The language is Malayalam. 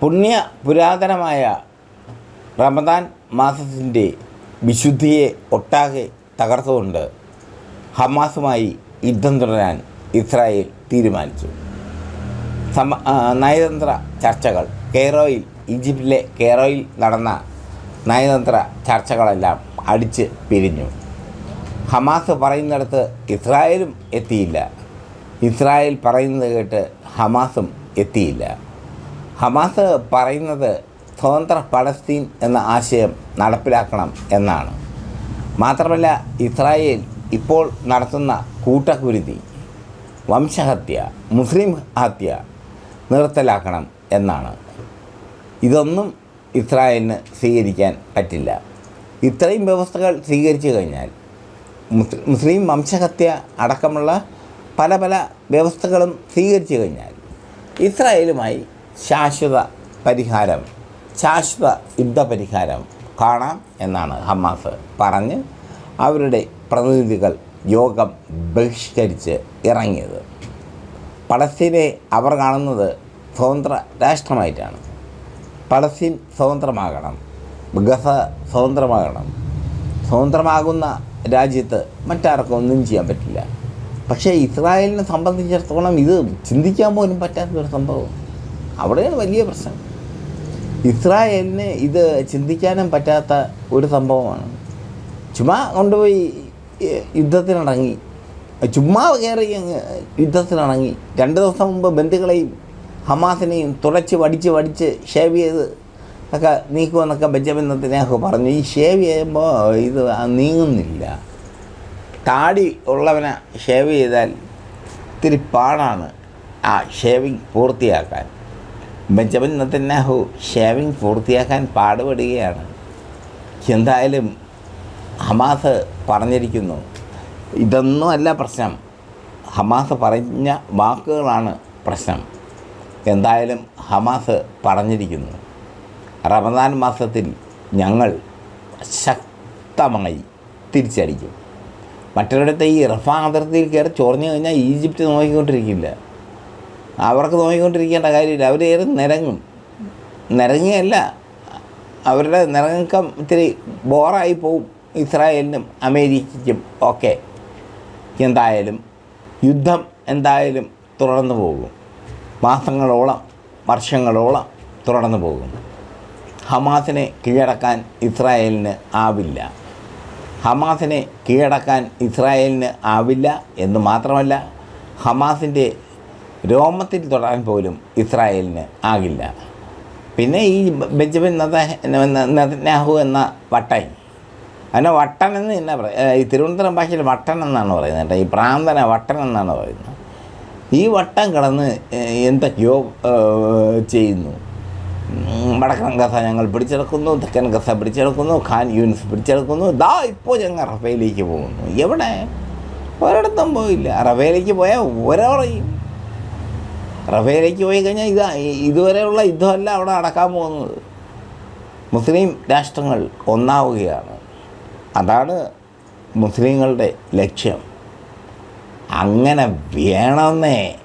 പുണ്യ പുരാതനമായ റമദാൻ മാസത്തിന്റെ വിശുദ്ധിയെ ഒട്ടാകെ തകർത്തുകൊണ്ട് ഹമാസുമായി യുദ്ധം തുടരാൻ ഇസ്രായേൽ തീരുമാനിച്ചു. സമ നയതന്ത്ര ചർച്ചകൾ കെയ്റോയിൽ ഈജിപ്തിലെ കെയ്റോയിൽ നടന്ന നയതന്ത്ര ചർച്ചകളെല്ലാം അടിച്ച് പിരിഞ്ഞു. ഹമാസ് പറയുന്നിടത്ത് ഇസ്രായേലും എത്തിയില്ല. ഇസ്രായേൽ പറയുന്നത് കേട്ട് ഹമാസും എത്തിയില്ല. ഹമാസ് പറയുന്നത് സ്വതന്ത്ര പലസ്തീൻ എന്ന ആശയം നടപ്പിലാക്കണം എന്നാണ്. മാത്രമല്ല ഇസ്രായേൽ ഇപ്പോൾ നടത്തുന്ന കൂട്ടക്കുരുതി വംശഹത്യ മുസ്ലിം ഹത്യ നിർത്തലാക്കണം എന്നാണ്. ഇതൊന്നും ഇസ്രായേലിന് സ്വീകരിക്കാൻ പറ്റില്ല. ഇത്രയും വ്യവസ്ഥകൾ സ്വീകരിച്ചു കഴിഞ്ഞാൽ മുസ്ലിം വംശഹത്യ അടക്കമുള്ള പല പല വ്യവസ്ഥകളും സ്വീകരിച്ചു കഴിഞ്ഞാൽ ഇസ്രായേലുമായി ശാശ്വത പരിഹാരം ശാശ്വത യുദ്ധപരിഹാരം കാണാം എന്നാണ് ഹമാസ് പറഞ്ഞ് അവരുടെ പ്രതിനിധികൾ യോഗം ബഹിഷ്കരിച്ച് ഇറങ്ങിയത്. പലസ്തീനെ അവർ കാണുന്നത് സ്വതന്ത്ര രാഷ്ട്രമായിട്ടാണ്. Palestine സ്വതന്ത്രമാകണം Gaza സ്വതന്ത്രമാകണം. സ്വതന്ത്രമാകുന്ന രാജ്യത്ത് മറ്റാർക്കും ഒന്നും ചെയ്യാൻ പറ്റില്ല. പക്ഷേ ഇസ്രായേലിനെ സംബന്ധിച്ചിടത്തോളം ഇത് ചിന്തിക്കാൻ പോലും പറ്റാത്തൊരു സംഭവം. അവിടെയാണ് വലിയ പ്രശ്നം. ഇസ്രായേലിന് ഇത് ചിന്തിക്കാനും പറ്റാത്ത ഒരു സംഭവമാണ്. ചുമ്മാ കൊണ്ടുപോയി യുദ്ധത്തിനടങ്ങി ചുമ്മാ കയറി അങ്ങ് യുദ്ധത്തിനിറങ്ങി. രണ്ട് ദിവസം മുമ്പ് ബന്ധുക്കളെയും ഹമാസിനെയും തുടച്ച് വടിച്ച് വടിച്ച് ഷേവ് ചെയ്ത് ഒക്കെ നീക്കുമെന്നൊക്കെ ബെഞ്ചമിൻ നെത്തന്യാഹു പറഞ്ഞു. ഈ ഷേവ് ചെയ്യുമ്പോൾ ഇത് നീങ്ങുന്നില്ല. താടി ഉള്ളവനെ ഷേവ് ചെയ്താൽ ഇത്തിരി പാടാണ് ആ ഷേവിങ് പൂർത്തിയാക്കാൻ. ബെഞ്ചമിൻ നത്തന്നാഹു ഷേവിംഗ് പൂർത്തിയാക്കാൻ പാടുപെടുകയാണ്. എന്തായാലും ഹമാസ് പറഞ്ഞിരിക്കുന്നു ഇതൊന്നുമല്ല പ്രശ്നം. ഹമാസ് പറഞ്ഞ വാക്കുകളാണ് പ്രശ്നം. എന്തായാലും ഹമാസ് പറഞ്ഞിരിക്കുന്നു റമദാൻ മാസത്തിൽ ഞങ്ങൾ ശക്തമായി തിരിച്ചടിക്കും. മറ്റൊരിടത്ത് ഈ റഫാ അതിർത്തിയിൽ കയറി ചൊറിഞ്ഞു കഴിഞ്ഞാൽ ഈജിപ്റ്റ് നോക്കിക്കൊണ്ടിരിക്കില്ല. അവർക്ക് നോക്കിക്കൊണ്ടിരിക്കേണ്ട കാര്യമില്ല. അവർ നിരങ്ങും. നിരങ്ങുകയല്ല അവരുടെ നിരങ്ങക്കം ഇത്തിരി ബോറായി പോവും. ഇസ്രായേലിനും അമേരിക്കയ്ക്കും ഒക്കെ. എന്തായാലും യുദ്ധം എന്തായാലും തുടർന്നു പോകും. മാസങ്ങളോളം വർഷങ്ങളോളം തുടർന്നു പോകും. ഹമാസിനെ കീഴടക്കാൻ ഇസ്രായേലിന് ആവില്ല. ഹമാസിനെ കീഴടക്കാൻ ഇസ്രായേലിന് ആവില്ല എന്ന് മാത്രമല്ല ഹമാസിന്റെ രോമത്തിൽ തൊടാൻ പോലും ഇസ്രായേലിന് ആകില്ല. പിന്നെ ഈ ബെഞ്ചമിൻ നെതന്യാഹു എന്ന വട്ടൻ. അതിനെ വട്ടൻ എന്ന് തന്നെ പറയാം ഈ തിരുവനന്തപുരം ഭാഷയിൽ വട്ടൻ എന്നാണ് പറയുന്നത് കേട്ടോ. ഈ പ്രാന്തന വട്ടൻ എന്നാണ് പറയുന്നത്. ഈ വട്ടം കിടന്ന് എന്തൊക്കെയോ ചെയ്യുന്നു. വടക്കൻ ഗസ ഞങ്ങൾ പിടിച്ചെടുക്കുന്നു തെക്കൻ ഗസ പിടിച്ചെടുക്കുന്നു ഖാൻ യൂനിസ് പിടിച്ചെടുക്കുന്നു. ദാ ഇപ്പോൾ ഞങ്ങൾ റഫേലേക്ക് പോകുന്നു. എവിടെ? ഒരിടത്തും പോയില്ല. റഫേലേക്ക് പോയാൽ ഒരവറയും. റഫേലേക്ക് പോയി കഴിഞ്ഞാൽ ഇതാ ഇതുവരെയുള്ള യുദ്ധമല്ല അവിടെ നടക്കാൻ പോകുന്നത്. മുസ്ലിം രാഷ്ട്രങ്ങൾ ഒന്നാവുകയാണ്. അതാണ് മുസ്ലിങ്ങളുടെ ലക്ഷ്യം. അങ്ങനെ വേണമെന്നേ